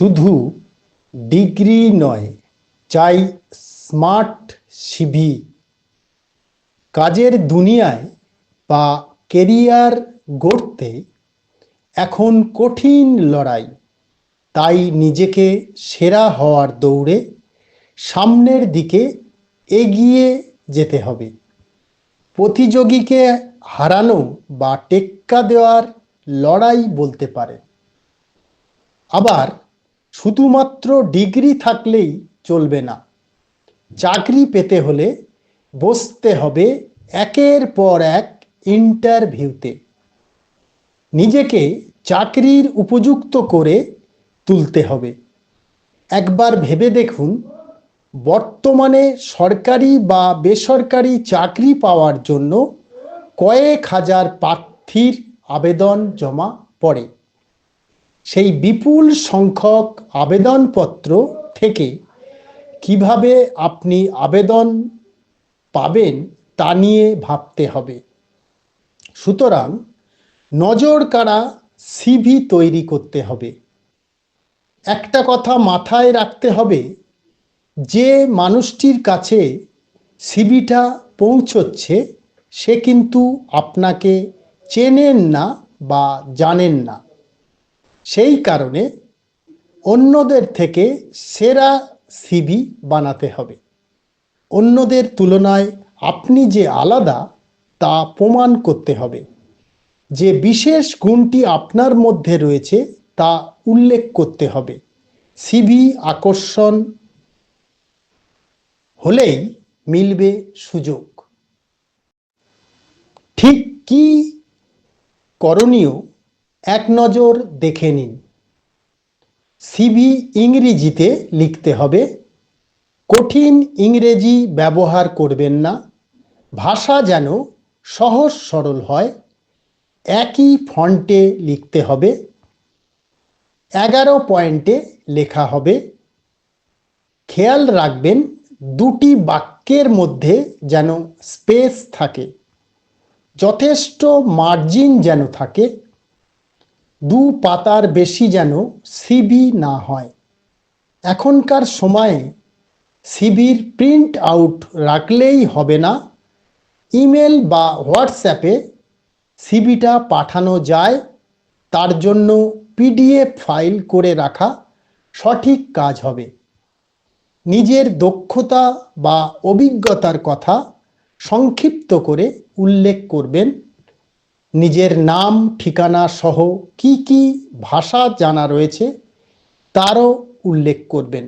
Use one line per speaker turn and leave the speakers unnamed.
শুধু ডিগ্রি নয়, চাই স্মার্ট সিভি কাজের দুনিয়ায় বা কেরিয়ার গড়তে এখন কঠিন লড়াই। তাই নিজেকে সেরা হওয়ার দৌড়ে সামনের দিকে এগিয়ে যেতে হবে। প্রতিযোগীকে হারানো বা টেক্কা দেওয়ার লড়াই বলতে পারে। আবার শুধুমাত্র ডিগ্রি থাকলেই চলবে না। চাকরি পেতে হলে বসতে হবে একের পর এক ইন্টারভিউতে। নিজেকে চাকরির উপযুক্ত করে তুলতে হবে। একবার ভেবে দেখুন, বর্তমানে সরকারি বা বেসরকারি চাকরি পাওয়ার জন্য কয়েক হাজার প্রার্থীর আবেদন জমা পড়ে। সেই বিপুল সংখ্যক আবেদনপত্র থেকে কীভাবে আপনি আবেদন পাবেন তা নিয়ে ভাবতে হবে। সুতরাং নজর কাড়া সিভি তৈরি করতে হবে। একটা কথা মাথায় রাখতে হবে, যে মানুষটির কাছে সিভিটা পৌঁছচ্ছে, সে কিন্তু আপনাকে চেনেন না বা জানেন না। সেই কারণে অন্যদের থেকে সেরা সিভি বানাতে হবে। অন্যদের তুলনায় আপনি যে আলাদা, তা প্রমাণ করতে হবে। যে বিশেষ গুণটি আপনার মধ্যে রয়েছে, তা উল্লেখ করতে হবে। সিভি আকর্ষণ হলেই মিলবে সুযোগ। ঠিক কি করণীয় এক নজর দেখে নিন। সিভি ইংরেজিতে লিখতে হবে, কঠিন ইংরেজি ব্যবহার করবেন না। ভাষা যেন সহজ সরল হয়। একই ফন্টে লিখতে হবে, এগারো পয়েন্টে লেখা হবে। খেয়াল রাখবেন, দুটি বাক্যের মধ্যে যেন স্পেস থাকে, যথেষ্ট মার্জিন যেন থাকে। দু পাতার বেশি যেন সিবি না হয়। এখনকার সময়ে সিবির প্রিন্ট আউট রাখলেই হবে না। ইমেল বা হোয়াটসঅ্যাপে সিবিটা পাঠানো যায়। তার জন্য পিডিএফ ফাইল করে রাখা সঠিক কাজ হবে। নিজের দক্ষতা বা অভিজ্ঞতার কথা সংক্ষিপ্ত করে উল্লেখ করবেন। নিজের নাম ঠিকানা সহ কি কি ভাষা জানা রয়েছে তারও উল্লেখ করবেন।